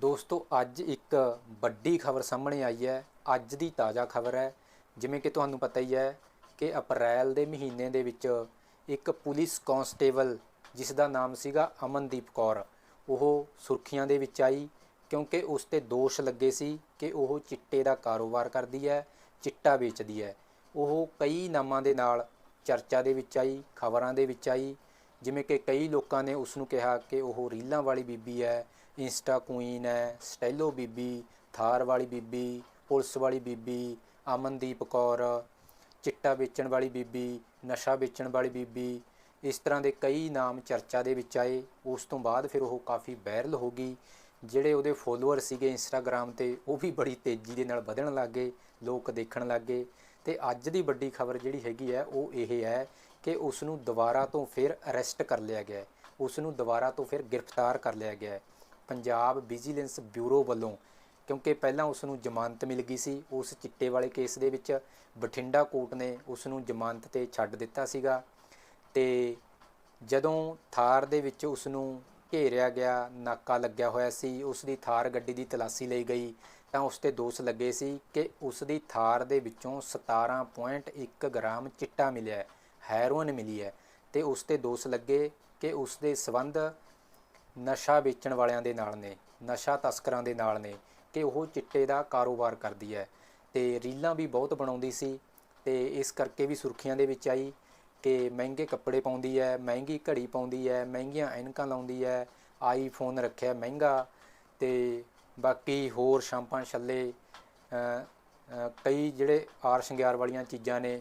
ਦੋਸਤੋ, ਅੱਜ ਇੱਕ ਵੱਡੀ ਖਬਰ ਸਾਹਮਣੇ ਆਈ ਹੈ। ਅੱਜ ਦੀ ਤਾਜ਼ਾ ਖਬਰ ਹੈ। ਜਿਵੇਂ ਕਿ ਤੁਹਾਨੂੰ ਪਤਾ ਹੀ ਹੈ ਕਿ ਅਪ੍ਰੈਲ ਦੇ ਮਹੀਨੇ ਦੇ ਵਿੱਚ ਇੱਕ ਪੁਲਿਸ ਕਾਂਸਟੇਬਲ, ਜਿਸ ਦਾ ਨਾਮ ਸੀਗਾ ਅਮਨਦੀਪ ਕੌਰ, ਉਹ ਸੁਰਖੀਆਂ ਦੇ ਵਿੱਚ ਆਈ ਕਿਉਂਕਿ ਉਸ ਤੇ ਦੋਸ਼ ਲੱਗੇ ਸੀ ਕਿ ਉਹ ਚਿੱਟੇ ਦਾ ਕਾਰੋਬਾਰ ਕਰਦੀ ਹੈ, ਚਿੱਟਾ ਵੇਚਦੀ ਹੈ। ਉਹ ਕਈ ਨਾਮਾਂ ਦੇ ਨਾਲ ਚਰਚਾ ਦੇ ਵਿੱਚ ਆਈ, ਖਬਰਾਂ ਦੇ ਵਿੱਚ ਆਈ ਜਿਵੇਂ ਕਿ ਕਈ ਲੋਕਾਂ ਨੇ ਉਸ ਨੂੰ ਕਿਹਾ ਕਿ ਉਹ ਰੀਲਾਂ ਵਾਲੀ ਬੀਬੀ ਹੈ, ਇੰਸਟਾ ਕੁਈਨ ਹੈ, ਸਟੈਲੋ ਬੀਬੀ, ਥਾਰ ਵਾਲੀ ਬੀਬੀ, ਪੁਲਿਸ ਵਾਲੀ ਬੀਬੀ, ਅਮਨਦੀਪ ਕੌਰ, ਚਿੱਟਾ ਵੇਚਣ ਵਾਲੀ ਬੀਬੀ, ਨਸ਼ਾ ਵੇਚਣ ਵਾਲੀ ਬੀਬੀ, ਇਸ ਤਰ੍ਹਾਂ ਦੇ ਕਈ ਨਾਮ ਚਰਚਾ ਦੇ ਵਿੱਚ ਆਏ। ਉਸ ਤੋਂ ਬਾਅਦ ਫਿਰ ਉਹ ਕਾਫੀ ਵਾਇਰਲ ਹੋ ਗਈ, ਜਿਹੜੇ ਉਹਦੇ ਫੋਲੋਅਰ ਸੀਗੇ ਇੰਸਟਾਗ੍ਰam ਤੇ, ਉਹ ਵੀ ਬੜੀ ਤੇਜ਼ੀ ਦੇ ਨਾਲ ਵਧਣ ਲੱਗੇ ਲੋਕ ਦੇਖਣ ਲੱਗੇ ਤੇ ਅੱਜ ਦੀ ਵੱਡੀ ਖਬਰ ਜਿਹੜੀ ਹੈਗੀ ਹੈ, ਉਹ ਇਹ ਹੈ ਕਿ ਉਸ ਨੂੰ ਦੁਬਾਰਾ ਤੋਂ ਫਿਰ ਅਰੈਸਟ ਕਰ ਲਿਆ ਗਿਆ ਹੈ। ਉਸ ਨੂੰ ਦੁਬਾਰਾ ਤੋਂ ਫਿਰ ਗ੍ਰਿਫਤਾਰ ਕਰ ਲਿਆ ਗਿਆ ਹੈ। ਪੰਜਾਬ ਵਿਜੀਲੈਂਸ ਬਿਊਰੋ ਵੱਲੋਂ, ਕਿਉਂਕਿ ਪਹਿਲਾਂ ਉਸ ਨੂੰ ਜ਼ਮਾਨਤ ਮਿਲ ਗਈ ਸੀ, ਉਸ ਚਿੱਟੇ ਵਾਲੇ ਕੇਸ ਦੇ ਵਿੱਚ ਬਠਿੰਡਾ ਕੋਰਟ ਨੇ ਉਸ ਨੂੰ ਜ਼ਮਾਨਤ ਤੇ ਛੱਡ ਦਿੱਤਾ ਸੀਗਾ ਤੇ ਜਦੋਂ ਥਾਰ ਦੇ ਵਿੱਚ ਉਸ ਨੂੰ ਘੇਰਿਆ ਗਿਆ, ਨਾਕਾ ਲੱਗਿਆ ਹੋਇਆ ਸੀ ਉਸ ਦੀ ਥਾਰ ਗੱਡੀ ਦੀ ਤਲਾਸ਼ੀ ਲਈ ਗਈ, ਤਾਂ ਉਸ ਤੇ ਦੋਸ਼ ਲੱਗੇ ਸੀ ਕਿ ਉਸ ਦੀ ਥਾਰ ਦੇ ਵਿੱਚੋਂ 17.1 ਗ੍ਰਾਮ ਚਿੱਟਾ ਮਿਲਿਆ ਹੈਰੋਇਨ ਮਿਲੀ ਹੈ ਤੇ ਉਸ ਤੇ ਦੋਸ਼ ਲੱਗੇ ਕਿ ਉਸ ਦੇ ਸਬੰਧ ਨਸ਼ਾ ਵੇਚਣ ਵਾਲਿਆਂ ਦੇ ਨਾਲ ਨੇ, ਨਸ਼ਾ ਤਸਕਰਾਂ ਦੇ ਨਾਲ ਨੇ ਕਿ ਉਹ ਚਿੱਟੇ ਦਾ ਕਾਰੋਬਾਰ ਕਰਦੀ ਹੈ। ਤੇ ਰੀਲਾਂ ਵੀ ਬਹੁਤ ਬਣਾਉਂਦੀ ਸੀ ਤੇ ਇਸ ਕਰਕੇ ਵੀ ਸੁਰਖੀਆਂ ਦੇ ਵਿੱਚ ਆਈ ਕਿ ਮਹਿੰਗੇ ਕੱਪੜੇ ਪਾਉਂਦੀ ਹੈ, ਮਹਿੰਗੀ ਘੜੀ ਪਾਉਂਦੀ ਹੈ, ਮਹਿੰਗੀਆਂ ਐਨਕਾਂ ਲਾਉਂਦੀ ਹੈ, ਆਈਫੋਨ ਰੱਖਿਆ ਮਹਿੰਗਾ ਤੇ ਬਾਕੀ ਹੋਰ ਸ਼ਾਂਪਾਂ ਛੱਲੇ ਕਈ ਜਿਹੜੇ ਆਰ ਸ਼ਿੰਗਾਰ ਵਾਲੀਆਂ ਚੀਜ਼ਾਂ ਨੇ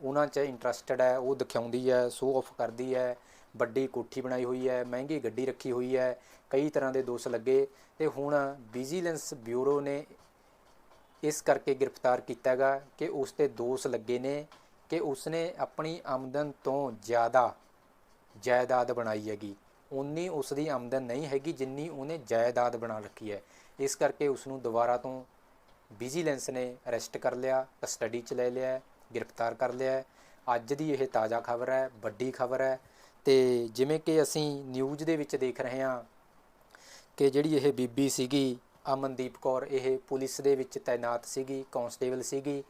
ਉਹਨਾਂ 'ਚ ਇੰਟਰਸਟਡ ਹੈ, ਉਹ ਦਿਖਾਉਂਦੀ ਹੈ ਸ਼ੋ ਆਫ ਕਰਦੀ ਹੈ, ਵੱਡੀ ਕੋਠੀ ਬਣਾਈ ਹੋਈ ਹੈ, ਮਹਿੰਗੀ ਗੱਡੀ ਰੱਖੀ ਹੋਈ ਹੈ, ਕਈ ਤਰ੍ਹਾਂ ਦੇ ਦੋਸ਼ ਲੱਗੇ ਤੇ ਹੁਣ ਵਿਜੀਲੈਂਸ ਬਿਊਰੋ ਨੇ ਇਸ ਕਰਕੇ ਗ੍ਰਿਫਤਾਰ ਕੀਤਾ ਹੈਗਾ ਕਿ ਉਸ ਤੇ ਦੋਸ਼ ਲੱਗੇ ਨੇ ਕਿ ਉਸਨੇ ਆਪਣੀ ਆਮਦਨ ਤੋਂ ਜ਼ਿਆਦਾ ਜਾਇਦਾਦ ਬਣਾਈ ਹੈਗੀ। ਉਨੀ ਉਸ ਦੀ ਆਮਦਨ ਨਹੀਂ ਹੈਗੀ ਜਿੰਨੀ ਉਹਨੇ ਜਾਇਦਾਦ ਬਣਾ ਰੱਖੀ ਹੈ। ਇਸ ਕਰਕੇ ਉਸ ਨੂੰ ਦੁਬਾਰਾ ਤੋਂ ਵਿਜੀਲੈਂਸ ਨੇ ਅਰੈਸਟ ਕਰ ਲਿਆ ਕਸਟਡੀ 'ਚ ਲੈ ਲਿਆ ਗ੍ਰਿਫਤਾਰ ਕਰ ਲਿਆ ਹੈ। ਅੱਜ ਦੀ ਇਹ ਤਾਜ਼ਾ ਖਬਰ ਹੈ, ਵੱਡੀ ਖਬਰ ਹੈ ਤੇ ਜਿਵੇਂ ਕਿ ਅਸੀਂ ਨਿਊਜ਼ ਦੇ ਵਿੱਚ ਦੇਖ ਰਹੇ ਹਾਂ ਕਿ ਜਿਹੜੀ ਇਹ ਬੀਬੀ ਸੀਗੀ, ਅਮਨਦੀਪ ਕੌਰ, ਇਹ ਪੁਲਿਸ ਦੇ ਵਿੱਚ ਤਾਇਨਾਤ ਸੀਗੀ, ਕਾਂਸਟੇਬਲ ਸੀਗੀ।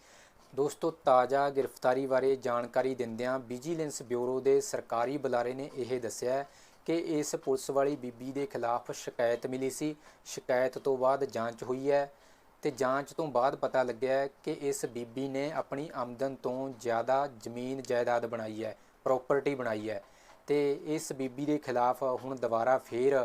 ਦੋਸਤੋ, ਤਾਜ਼ਾ ਗ੍ਰਿਫਤਾਰੀ ਬਾਰੇ ਜਾਣਕਾਰੀ ਦਿੰਦਿਆਂ ਵਿਜੀਲੈਂਸ ਬਿਊਰੋ ਦੇ ਸਰਕਾਰੀ ਬੁਲਾਰੇ ਨੇ ਇਹ ਦੱਸਿਆ ਕਿ ਇਸ ਪੁਲਿਸ ਵਾਲੀ ਬੀਬੀ ਦੇ ਖਿਲਾਫ ਸ਼ਿਕਾਇਤ ਮਿਲੀ ਸੀ। ਸ਼ਿਕਾਇਤ ਤੋਂ ਬਾਅਦ ਜਾਂਚ ਹੋਈ ਹੈ। ਤੇ ਜਾਂਚ ਤੋਂ ਬਾਅਦ ਪਤਾ ਲੱਗਿਆ ਕਿ ਇਸ ਬੀਬੀ ਨੇ ਆਪਣੀ ਆਮਦਨ ਤੋਂ ਜ਼ਿਆਦਾ ਜ਼ਮੀਨ ਜਾਇਦਾਦ ਬਣਾਈ ਹੈ ਪ੍ਰਾਪਰਟੀ ਬਣਾਈ ਹੈ ਤੇ ਇਸ ਬੀਬੀ ਦੇ ਖਿਲਾਫ ਹੁਣ ਦੁਬਾਰਾ ਫੇਰ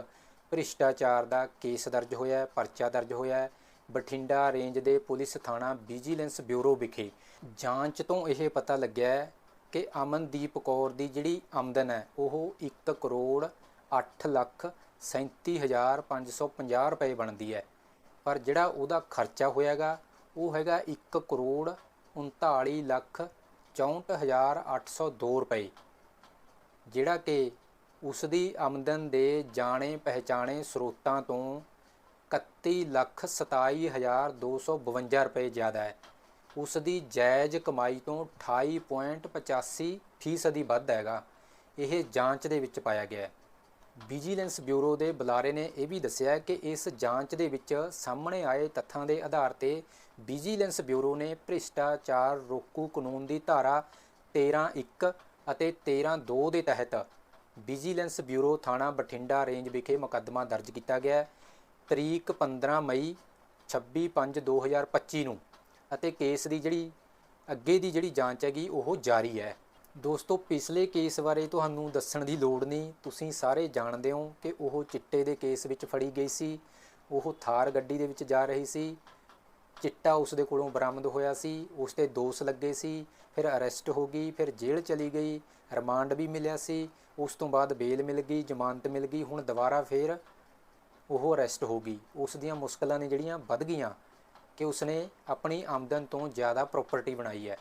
ਭ੍ਰਿਸ਼ਟਾਚਾਰ ਦਾ ਕੇਸ ਦਰਜ ਹੋਇਆ ਪਰਚਾ ਦਰਜ ਹੋਇਆ ਬਠਿੰਡਾ ਰੇਂਜ ਦੇ ਪੁਲਿਸ ਥਾਣਾ ਵਿਜੀਲੈਂਸ ਬਿਊਰੋ ਵਿਖੇ ਜਾਂਚ ਤੋਂ ਇਹ ਪਤਾ ਲੱਗਿਆ ਕਿ ਅਮਨਦੀਪ ਕੌਰ ਦੀ ਜਿਹੜੀ ਆਮਦਨ ਹੈ, ਉਹ 1 ਕਰੋੜ 8 ਲੱਖ 37550 ਰੁਪਏ ਬਣਦੀ ਹੈ। ਪਰ ਜਿਹੜਾ ਉਹਦਾ ਖਰਚਾ ਹੋਇਆਗਾ, ਉਹ ਹੈਗਾ 1 ਕਰੋੜ 39 ਲੱਖ 64802 ਰੁਪਏ। ਜਿਹੜਾ ਕਿ ਉਸ ਦੀ ਆਮਦਨ ਦੇ ਜਾਣੇ ਪਹਿਚਾਣੇ ਸਰੋਤਾਂ ਤੋਂ 31 ਲੱਖ 27252 ਰੁਪਏ ਜ਼ਿਆਦਾ ਹੈ। ਉਸ ਦੀ ਜਾਇਜ਼ ਕਮਾਈ ਤੋਂ 28.85 ਫੀਸਦੀ ਵੱਧ ਹੈਗਾ। ਇਹ ਜਾਂਚ ਦੇ ਵਿੱਚ ਪਾਇਆ ਗਿਆ ਹੈ। ਵਿਜੀਲੈਂਸ ਬਿਊਰੋ ਦੇ ਬੁਲਾਰੇ ਨੇ ਇਹ ਵੀ ਦੱਸਿਆ ਕਿ ਇਸ ਜਾਂਚ ਦੇ ਵਿੱਚ ਸਾਹਮਣੇ ਆਏ ਤੱਥਾਂ ਦੇ ਆਧਾਰ ਤੇ ਵਿਜੀਲੈਂਸ ਬਿਊਰੋ ਨੇ ਭ੍ਰਿਸ਼ਟਾਚਾਰ ਰੋਕੂ ਕਾਨੂੰਨ ਦੀ ਧਾਰਾ 13.1 ਅਤੇ 13.2 ਦੇ ਤਹਿਤ ਵਿਜੀਲੈਂਸ ਬਿਊਰੋ ਥਾਣਾ ਬਠਿੰਡਾ ਰੇਂਜ ਵਿਖੇ ਮੁਕੱਦਮਾ ਦਰਜ ਕੀਤਾ ਗਿਆ ਤਰੀਕ 15 ਮਈ 26/5/2025 ਨੂੰ ਅਤੇ ਕੇਸ ਦੀ ਜਿਹੜੀ, ਅੱਗੇ ਦੀ ਜਿਹੜੀ ਜਾਂਚ ਹੈਗੀ, ਉਹ ਜਾਰੀ ਹੈ। ਦੋਸਤੋ, ਪਿਛਲੇ ਕੇਸ ਬਾਰੇ ਤੁਹਾਨੂੰ ਦੱਸਣ ਦੀ ਲੋੜ ਨਹੀਂ। ਤੁਸੀਂ ਸਾਰੇ ਜਾਣਦੇ ਹੋ ਕਿ ਉਹ ਚਿੱਟੇ ਦੇ ਕੇਸ ਵਿੱਚ ਫੜੀ ਗਈ ਸੀ। ਉਹ ਥਾਰ ਗੱਡੀ ਦੇ ਵਿੱਚ ਜਾ ਰਹੀ ਸੀ। ਚਿੱਟਾ ਉਸ ਦੇ ਕੋਲੋਂ ਬਰਾਮਦ ਹੋਇਆ ਸੀ। ਉਸ ਤੇ ਦੋਸ਼ ਲੱਗੇ ਸੀ। ਫਿਰ ਅਰੈਸਟ ਹੋ ਗਈ। ਫਿਰ ਜੇਲ੍ਹ ਚਲੀ ਗਈ। ਰਿਮਾਂਡ ਵੀ ਮਿਲਿਆ ਸੀ। ਉਸ ਤੋਂ ਬਾਅਦ ਬੇਲ ਮਿਲ ਗਈ, ਜ਼ਮਾਨਤ ਮਿਲ ਗਈ। ਹੁਣ ਦੁਬਾਰਾ ਫਿਰ ਉਹ ਅਰੈਸਟ ਹੋ ਗਈ। ਉਸ ਦੀਆਂ ਮੁਸ਼ਕਲਾਂ ਨੇ ਜਿਹੜੀਆਂ ਵੱਧ ਗਈਆਂ ਕਿ ਉਸਨੇ ਆਪਣੀ ਆਮਦਨ ਤੋਂ ਜ਼ਿਆਦਾ ਪ੍ਰਾਪਰਟੀ ਬਣਾਈ ਹੈ।